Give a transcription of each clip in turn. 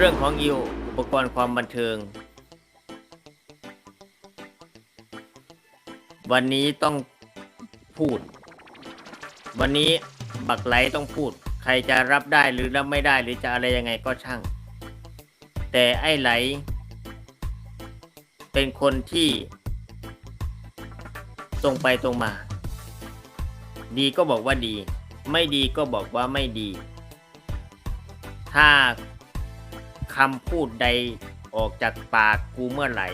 เรื่องของอิวอุปกรณ์ความบันเทิง วันนี้ต้องพูด วันนี้บักไหลต้องพูด ใครจะรับได้หรือรับไม่ได้หรือจะอะไรยังไงก็ช่าง แต่ไอ้ไหล เป็นคนที่ ตรงไปตรงมา ดีก็บอกว่าดี ไม่ดีก็บอกว่าไม่ดี ถ้า คำพูดใดออกจากปากกูเมื่อไหร่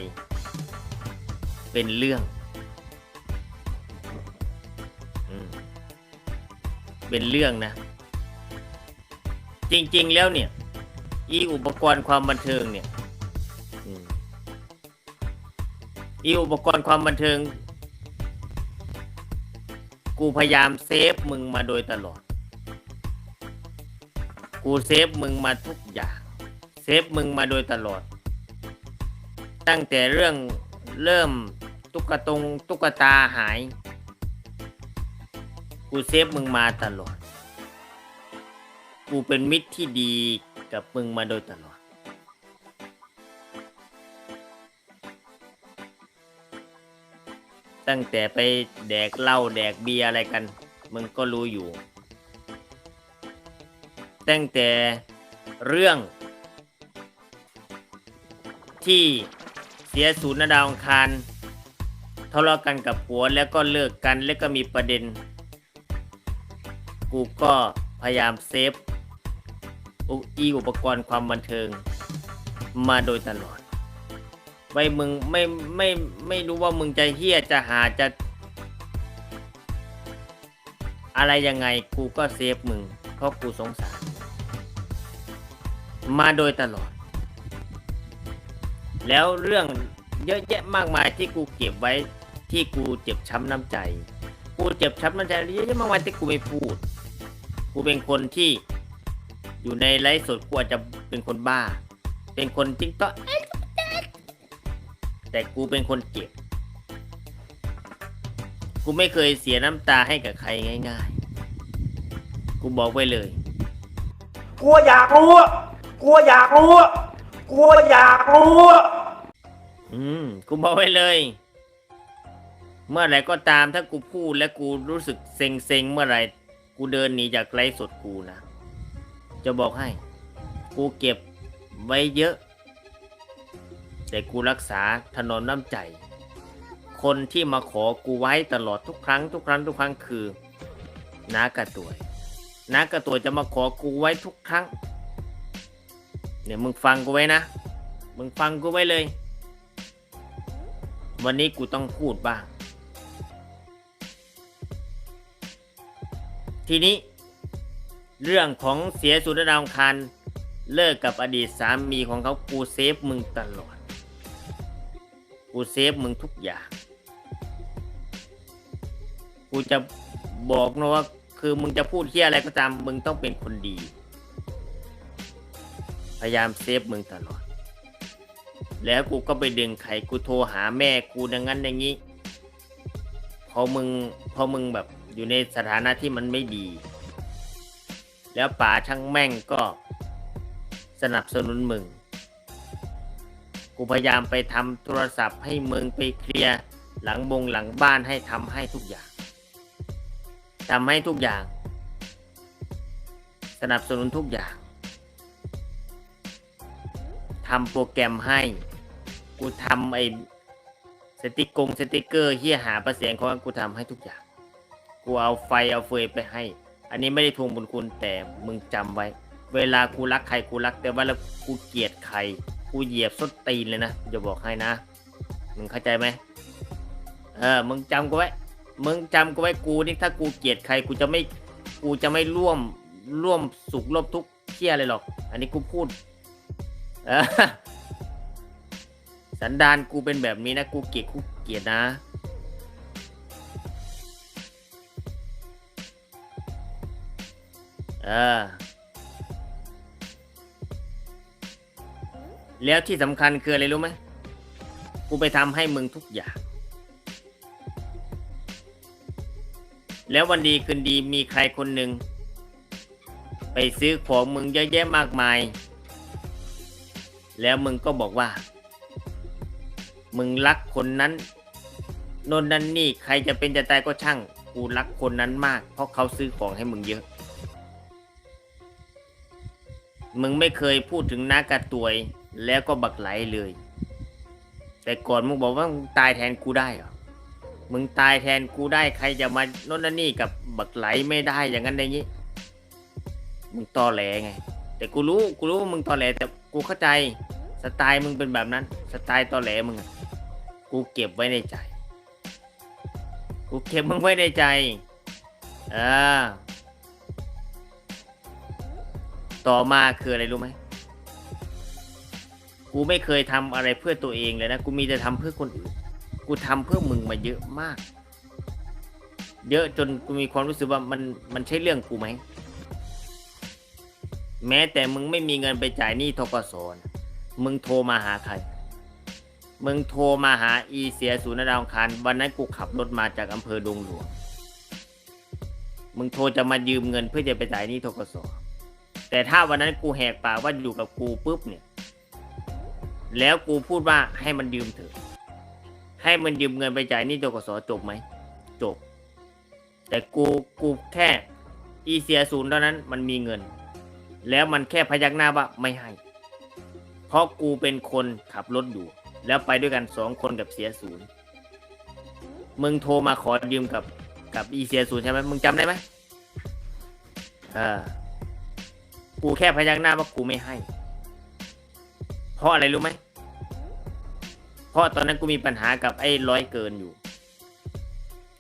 เป็นเรื่องอเป็นเรื่องนะ จริง ๆ แล้วเนี่ย อีอุปกรณ์ความบันเทิงเนี่ยอีอุปกรณ์ความบันเทิง กูพยายามเซฟมึงมาโดยตลอด กูเซฟมึงมาทุกอย่าง เซฟมึงมาโดยตลอด ตั้งแต่เรื่องเริ่มตุ๊กตงตุ๊กตาหาย กูเซฟมึงมาตลอด กูเป็นมิตรที่ดีกับมึงมาโดยตลอด ตั้งแต่ไปแดกเหล้าแดกเบียอะไรกัน มึงก็รู้อยู่ ตั้งแต่เรื่อง ที่เสียศูนย์ดาวอังคารทะเลาะกันกับผัวแล้วก็เลิกกันแล้วก็มีประเด็น กูก็พยายามเซฟอุอีอุปกรณ์ความบันเทิงมาโดยตลอด ไว้มึงไม่ไม่ไม่รู้ว่ามึงจะเฮี้ยจะหาจะ อะไรยังไงกูก็เซฟมึงเพราะกูสงสาร มาโดยตลอด แล้วเรื่องเยอะแยะมากมายที่กูเก็บไว้ที่กูเจ็บช้ำน้ำใจ กูเจ็บช้ำน้ำใจเยอะแยะมากมายที่กูไม่พูด กูเป็นคนที่อยู่ในไลฟ์สดกูอาจจะเป็นคนบ้า เป็นคนจริงต่อแต่กูเป็นคนเก็บ กูไม่เคยเสียน้ำตาให้กับใครง่ายๆ กูบอกไว้เลยกลัวอยากรู้กลัวอยากรู้กลัวอยากรู้ อืมกูบอกไว้เลย เมื่อไหร่ก็ตามถ้ากูพูดและกูรู้สึกเซ็งเซ็งเมื่อไหร่ กูเดินหนีจากไลฟ์สดกูนะ จะบอกให้ กูเก็บไว้เยอะ แต่กูรักษาถนนน้ำใจ คนที่มาขอกูไว้ตลอดทุกครั้งทุกครั้งทุกครั้งคือน้ากระตวยน้ากระตวยจะมาขอกูไว้ทุกครั้ง เนี่ยมึงฟังกูไว้นะ มึงฟังกูไว้เลย วันนี้กูต้องพูดบ้าง ทีนี้ เรื่องของเสียสุดดาวอังคารเลิกกับอดีตสามีของเขากูเซฟมึงตลอด กูเซฟมึงทุกอย่าง กูจะบอกนะว่า คือมึงจะพูดเที่ยอะไรก็ตาม มึงต้องเป็นคนดี พยายามเซฟมึงตลอด แล้วกูก็ไปดึงไขกูโทรหาแม่กูดังนั้นอย่างนี้พอมึงพอมึงแบบอยู่ในสถานะที่มันไม่ดี แล้วป่าช่างแม่งก็สนับสนุนมึง กูพยายามไปทำโทรศัพท์ให้มึงไปเคลียร์หลังบงหลังบ้านให้ทำให้ทุกอย่างทำให้ทุกอย่าง สนับสนุนทุกอย่างทำโปรแกรมให้ กูทำไอ้สติกกงสติกเกอร์เฮียหาประเสียงของกูทำให้ทุกอย่าง กูเอาไฟเอาเฟยไปให้ อันนี้ไม่ได้ทวงบุญคุณแต่มึงจำไว้ เวลากูรักใครกูรัก แต่ว่าแล้วกูเกลียดใคร กูเหยียบส้นตีนเลยนะจะบอกให้นะ มึงเข้าใจไหมเออ มึงจำกูไว้ มึงจำกูไว้กูนี่ถ้ากูเกลียดใครกูจะไม่ กูจะไม่ร่วมร่วมสุขร่วมทุกข์เที่ยอะไรหรอก อันนี้กูพูด เออ สันดานกูเป็นแบบนี้นะ กูเกลียดกูเกลียดนะ เออ แล้วที่สำคัญคืออะไรรู้ไหม กูไปทำให้มึงทุกอย่าง แล้ววันดีคืนดีมีใครคนหนึ่ง ไปซื้อของมึงเยอะแยะมากมาย แล้วมึงก็บอกว่า มึงรักคนนั้นโนนนั่นนี่ใครจะเป็นจะตายก็ช่าง กูรักคนนั้นมาก เพราะเขาซื้อของให้มึงเยอะ มึงไม่เคยพูดถึงน้ากระตวย แล้วก็บักไหลเลย แต่ก่อนมึงบอกว่ามึงตายแทนกูได้เหรอมึงตายแทนกูได้ใครจะมาโน่นนั่นนี่กับบักไหลไม่ได้อย่างนั้นอย่างนี้มึงตอแหลไง แต่กูรู้กูรู้ว่ามึงตอแหลแต่กูเข้าใจสไตล์มึงเป็นแบบนั้น สไตล์ตอแหลมึงอะ กูเก็บไว้ในใจ กูเก็บมึงไว้ในใจเออต่อมาคืออะไรรู้ไหม กูไม่เคยทำอะไรเพื่อตัวเองเลยนะ กูมีแต่ทำเพื่อคนอื่น กูทำเพื่อมึงมาเยอะมาก เยอะจนกูมีความรู้สึกว่ามันมันใช่เรื่องกูไหม แม้แต่มึงไม่มีเงินไปจ่ายหนี้ทกศนะมึงโทรมาหาใคร มึงโทรมาหาอีเสียศูนย์ดาวอังคารวันนั้นกูขับรถมาจากอำเภอดงหลวง มึงโทรจะมายืมเงินเพื่อจะไปจ่ายหนี้ทกศแต่ถ้าวันนั้นกูแหกปากว่าอยู่กับกูปุ๊บเนี่ย แล้วกูพูดว่าให้มันยืมเถอะ ให้มันยืมเงินไปจ่ายหนี้ทกศจบไหม จบ แต่กูกูแค่อีเสียศูนย์เท่านั้นมันมีเงิน แล้วมันแค่พยักหน้าว่าไม่ให้ เพราะกูเป็นคนขับรถอยู่ แล้วไปด้วยกันสองคนกับเสียศูนย์มึงโทรมาขอยืมกับกับอีเสียศูนย์ใช่ไหมมึงจำได้ไหมเออกูแค่พยักหน้าว่ากูไม่ให้ เพราะอะไรรู้ไหมเพราะตอนนั้นกูมีปัญหากับไอ้ร้อยเกินอยู่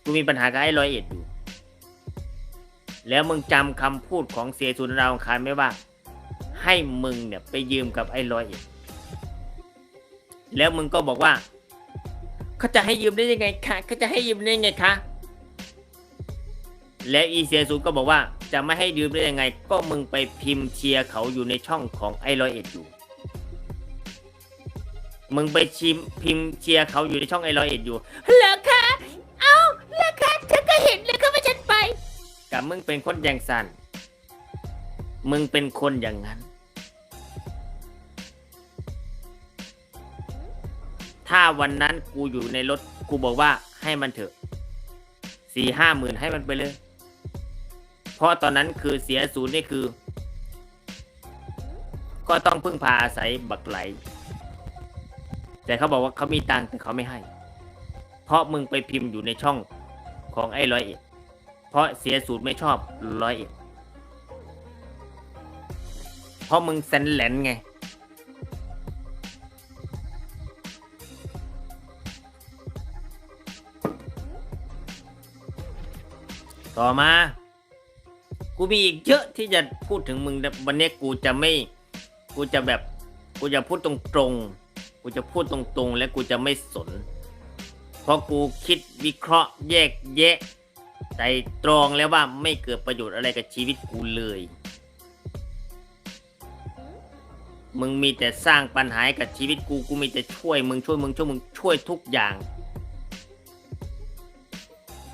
กูมีปัญหากับไอ้ร้อยเอ็ดอยู่ แล้วมึงจำคำพูดของเสียสุนทราวอังคารไหมว่า ให้มึงเนี่ยไปยืมกับไอ้ร้อยเอ็ด แล้วมึงก็บอกว่าเขาจะให้ยืมได้ยังไงคะเขาจะให้ยืมได้ยังไงคะแล้วอีเสียศูนย์ก็บอกว่าจะไม่ให้ยืมได้ยังไง ก็มึงไปพิมพ์เชียร์เขาอยู่ในช่องของไอ้ร้อยเอ็ดอยู่ มึงไปชิมพิมพ์เชียร์เขาอยู่ในช่องไอ้ร้อยเอ็ดอยู่เหรอคะเอ้าเหรอคะฉันก็เห็นเลยก็ว่าฉันไปกับมึงเป็นคนอย่างสันมึงเป็นคนอย่างนั้น ถ้าวันนั้นกูอยู่ในรถกูบอกว่าให้มันเถอะสี่ห้าหมื่นให้มันไปเลย เพราะตอนนั้นคือเสียศูนย์นี่คือ ก็ต้องพึ่งพาอาศัยบักไหล แต่เขาบอกว่าเขามีตังค์แต่เขาไม่ให้ เพราะมึงไปพิมพ์อยู่ในช่องของไอ้ร้อยเอ็ดเพราะเสียสูตรไม่ชอบร้อยเอ็ดเพราะมึงเซนแหลนไง ต่อมา กูมีอีกเยอะที่จะพูดถึงมึงแต่วันนี้กูจะไม่ กูจะแบบ กูจะพูดตรงๆ กูจะพูดตรงๆ และกูจะไม่สน เพราะกูคิดวิเคราะห์แยกแยะใจตรองแล้วว่าไม่เกิดประโยชน์อะไรกับชีวิตกูเลย มึงมีแต่สร้างปัญหาให้กับชีวิตกู กูมีแต่ช่วยมึงช่วยมึงช่วยมึงช่วยทุกอย่าง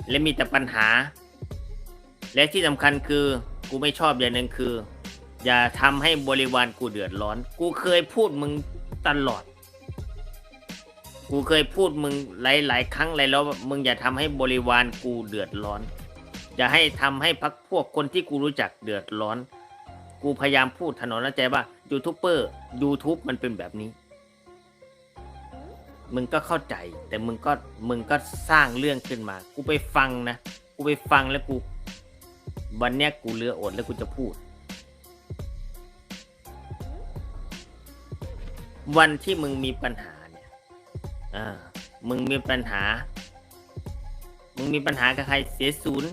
และมีแต่ปัญหา และที่สำคัญคือกูไม่ชอบอย่างหนึ่งคือ อย่าทำให้บริวารกูเดือดร้อน กูเคยพูดมึงตลอด กูเคยพูดมึงหลาย ๆ ครั้งเลยแล้วมึงอย่าทำให้บริวารกูเดือดร้อน อย่าให้ทำให้พักพวกคนที่กูรู้จักเดือดร้อน กูพยายามพูดถนอน้ำใจว่ายูทูบเบอร์ยูทูบมันเป็นแบบนี้ มึงก็เข้าใจ แต่มึงก็มึงก็สร้างเรื่องขึ้นมา กูไปฟังนะ กูไปฟังแล้วกู วันเนี้ยกูเลืออดแล้วกูจะพูด วันที่มึงมีปัญหาเนี่ยอ่ามึงมีปัญหา มึงมีปัญหากับใครเสียศูนย์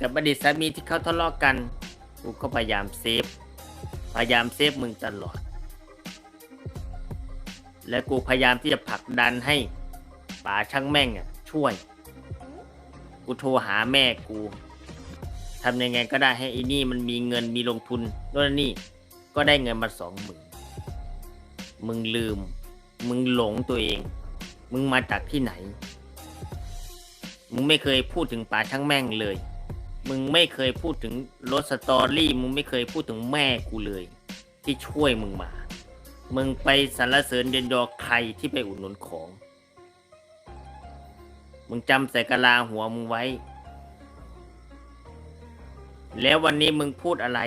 กับอดีตสามีที่เขาทะเลาะกัน กูก็พยายามเซฟ พยายามเซฟมึงตลอด และกูพยายามที่จะผลักดันให้ป่าช่างแม่งอะช่วย กูโทรหาแม่กู ทำยังไงก็ได้ให้ไอ้นี่มันมีเงินมีลงทุนโน่นนี่ ก็ได้เงินมาสองหมื่นมึงลืม มึงหลงตัวเอง มึงมาจากที่ไหน มึงไม่เคยพูดถึงป่าช่างแม่งเลย มึงไม่เคยพูดถึงรถสตอรี่ มึงไม่เคยพูดถึงแม่กูเลย ที่ช่วยมึงมา มึงไปสรรเสริญเดนดอใครที่ไปอุดหนุนของ มึงจำใส่กะลาหัวมึงไว้ แล้ววันนี้มึงพูดอะไร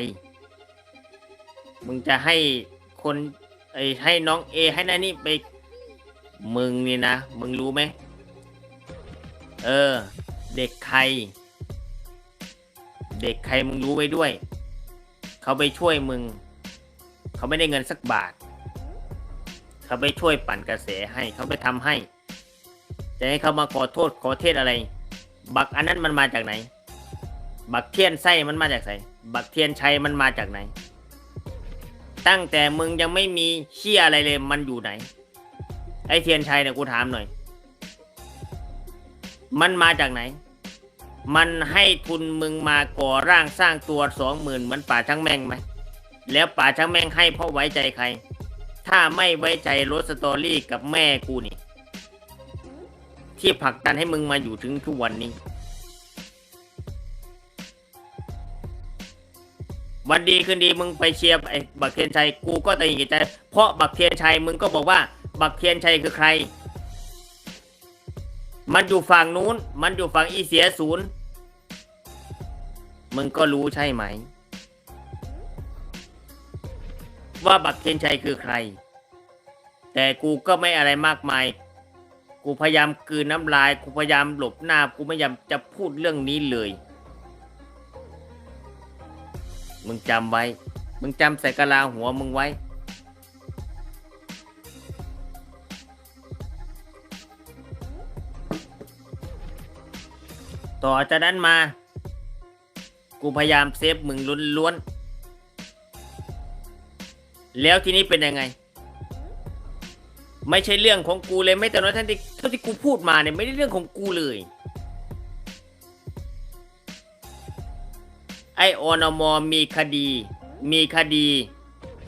มึงจะให้คนไอ้ให้น้องเอให้นั่นนี่ไป มึงนี่นะ มึงรู้ไหม เออ เด็กใคร เด็กใครมึงรู้ไว้ด้วย เขาไปช่วยมึง เขาไม่ได้เงินสักบาท เขาไปช่วยปั่นกระแสให้ เขาไปทำให้ จะให้เขามาขอโทษขอเทศอะไร บักอันนั้นมันมาจากไหน บักเทียนไส้มันมาจากไหนบักเทียนชัยมันมาจากไหน ตั้งแต่มึงยังไม่มีเชี่ยอะไรเลยมันอยู่ไหน ไอเทียนชัยเนี่ยกูถามหน่อย มันมาจากไหน มันให้ทุนมึงมาก่อร่างสร้างตัวสองหมื่นเหมือนป่าช่างแม่งไหม แล้วป่าช่างแม่งให้เพราะไว้ใจใคร ถ้าไม่ไว้ใจรถสตอรี่กับแม่กูนี่ ที่ผลักดันให้มึงมาอยู่ถึงทุกวันนี้ วันดีคืนดีมึงไปเชียร์ไอ้บักเทียนชัยกูก็ตะหงิดใจเพราะบักเทียนชัยมึงก็บอกว่า บักเทียนชัยคือใคร มันอยู่ฝั่งนู้น มันอยู่ฝั่งอีเสียศูนย์มึงก็รู้ใช่ไหม ว่าบักเทียนชัยคือใคร แต่กูก็ไม่อะไรมากมาย กูพยายามกลืนน้ำลาย กูพยายามหลบหน้า กูไม่ยามจะพูดเรื่องนี้เลย มึงจำไว้ มึงจำใส่กะลาหัวมึงไว้ ต่อจากนั้นมา กูพยายามเซฟมึงล้วนๆ แล้วทีนี้เป็นยังไง ไม่ใช่เรื่องของกูเลยไม่แต่น้อยท่านที่เท่าที่กูพูดมาเนี่ยไม่ได้เรื่องของกูเลย ไอออนมอมีคดี มีคดี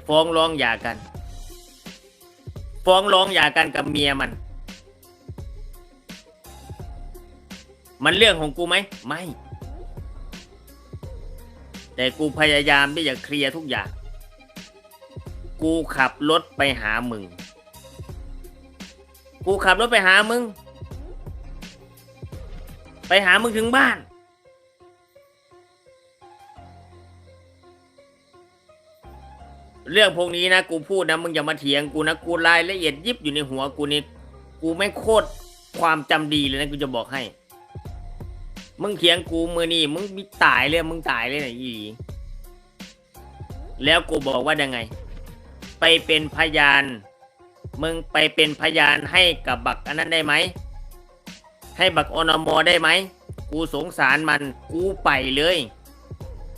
ฟ้องร้องหย่ากัน ฟ้องร้องหย่ากันกับเมียมัน มันเรื่องของกูไหมไม่ แต่กูพยายามที่จะเคลียร์ทุกอย่าง กูขับรถไปหามึง กูขับรถไปหามึง ไปหามึงถึงบ้าน เรื่องพวกนี้นะกูพูดนะมึงอย่ามาเถียงกูนะกูรายละเอียดยิบอยู่ในหัวกูนี่กูไม่โคตรความจำดีเลยนะกูจะบอกให้ มึงเถียงกูมือนี่มึงมีตายเลยมึงตายเลยนะอีหลีแล้วกูบอกว่ายังไง ไปเป็นพยาน มึงไปเป็นพยานให้กับบักอันนั้นได้ไหม ให้บักอนมอได้ไหม กูสงสารมันกูไปเลย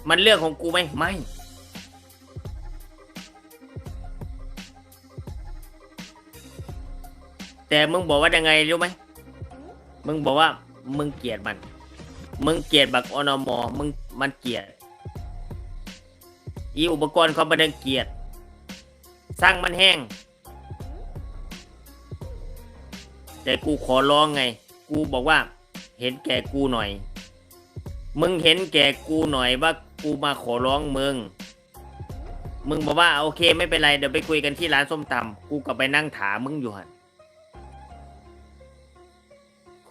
มันเรื่องของกูไหมไม่ แต่มึงบอกว่ายังไงรู้ไหมมึงบอกว่ามึงเกลียดมัน มึงเกลียดบักอนมอมึงมันเกลียดอีอุปกรณ์ความบันเทิงเกลียดสร้างมันแห้ง แต่กูขอร้องไง กูบอกว่า เห็นแก่กูหน่อย มึงเห็นแก่กูหน่อยว่ากูมาขอร้องมึง มึงบอกว่าโอเคไม่เป็นไรเดี๋ยวไปคุยกันที่ร้านส้มตำกูก็ไปนั่งถามมึงอยู่หัน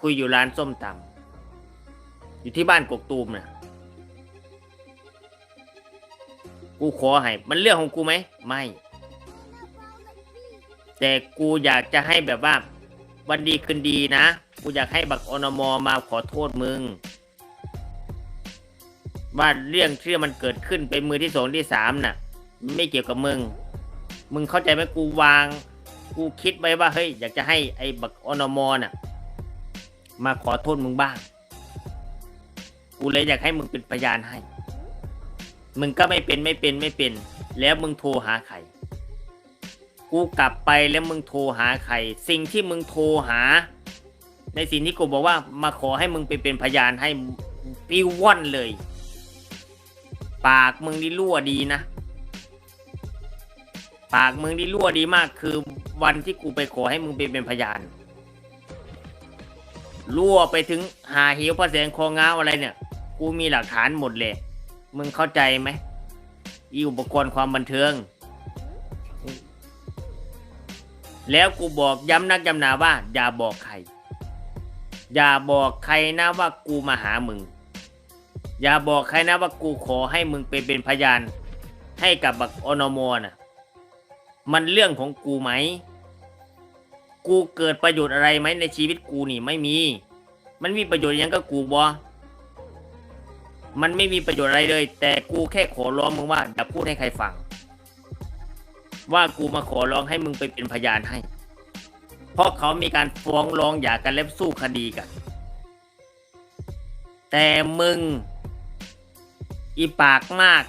คุยอยู่ร้านส้มตำอยู่ที่บ้านกกตูมนะกูขอให้มันเรื่องของกูไหมไม่ แต่กูอยากจะให้แบบว่า วันดีคืนดีนะ กูอยากให้บักอนมอมาขอโทษมึงว่าเรื่องที่มันเกิดขึ้นเป็นมือที่สองที่สามน่ะ ไม่เกี่ยวกับมึง มึงเข้าใจไหมกูวาง กูคิดไว้ว่าเฮ้ยอยากจะให้ไอ้บักอนมอน่ะ มาขอโทษมึงบ้าง กูเลยอยากให้มึงเป็นพยานให้ มึงก็ไม่เป็นไม่เป็นไม่เป็น แล้วมึงโทรหาใคร กูกลับไปแล้วมึงโทรหาใคร สิ่งที่มึงโทรหา ในสิ่งที่กูบอกว่ามาขอให้มึงไปเป็นพยานให้ปิวว่อนเลย ปากมึงนี่รั่วดีนะ ปากมึงนี่รั่วดีมากคือวันที่กูไปขอให้มึงไปเป็นพยาน รั่วไปถึงหาหิวพระแสงคอง้าวอะไรเนี่ย กูมีหลักฐานหมดเลย มึงเข้าใจไหมอีอุปกรณ์ความบันเทิง แล้วกูบอกย้ำนักย้ำหนาว่า อย่าบอกใคร อย่าบอกใครนะว่ากูมาหามึง อย่าบอกใครนะว่ากูขอให้มึงไปเป็นพยาน ให้กับบักอนมน่ะมันเรื่องของกูไหม กูเกิดประโยชน์อะไรไหมในชีวิตกูนี่ไม่มี มันมีประโยชน์ยังก็กูบอมันไม่มีประโยชน์อะไรเลย แต่กูแค่ขอร้องมึงว่าอย่าพูดให้ใครฟัง ว่ากูมาขอร้องให้มึงไปเป็นพยานให้ เพราะเขามีการฟ้องร้องหย่ากันและสู้คดีกัน แต่มึง อีปากมาก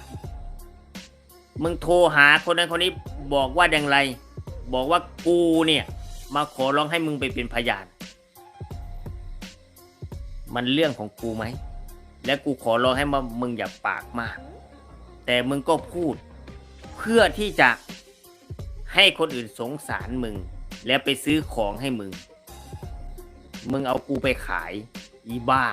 มึงโทรหาคนนั้นคนนี้บอกว่าอย่างไร บอกว่ากูเนี่ย มาขอร้องให้มึงไปเป็นพยาน มันเรื่องของกูไหม และกูขอร้องให้มามึงอย่าปากมาก แต่มึงก็พูด เพื่อที่จะให้คนอื่นสงสารมึง แล้วไปซื้อของให้มึง มึงเอากูไปขาย อีบ้า